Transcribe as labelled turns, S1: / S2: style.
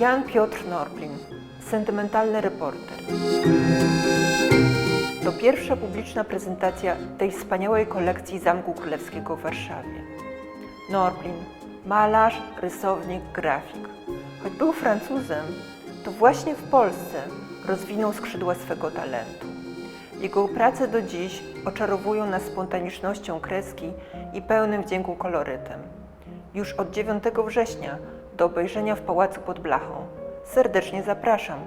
S1: Piotr Norblin, sentymentalny reporter. To pierwsza publiczna prezentacja tej wspaniałej kolekcji Zamku Królewskiego w Warszawie. Norblin, malarz, rysownik, grafik. Choć był Francuzem, to właśnie w Polsce rozwinął skrzydła swego talentu. Jego prace do dziś oczarowują nas spontanicznością kreski i pełnym wdzięku kolorytem. Już od 9 września do obejrzenia w Pałacu pod Blachą. Serdecznie zapraszam.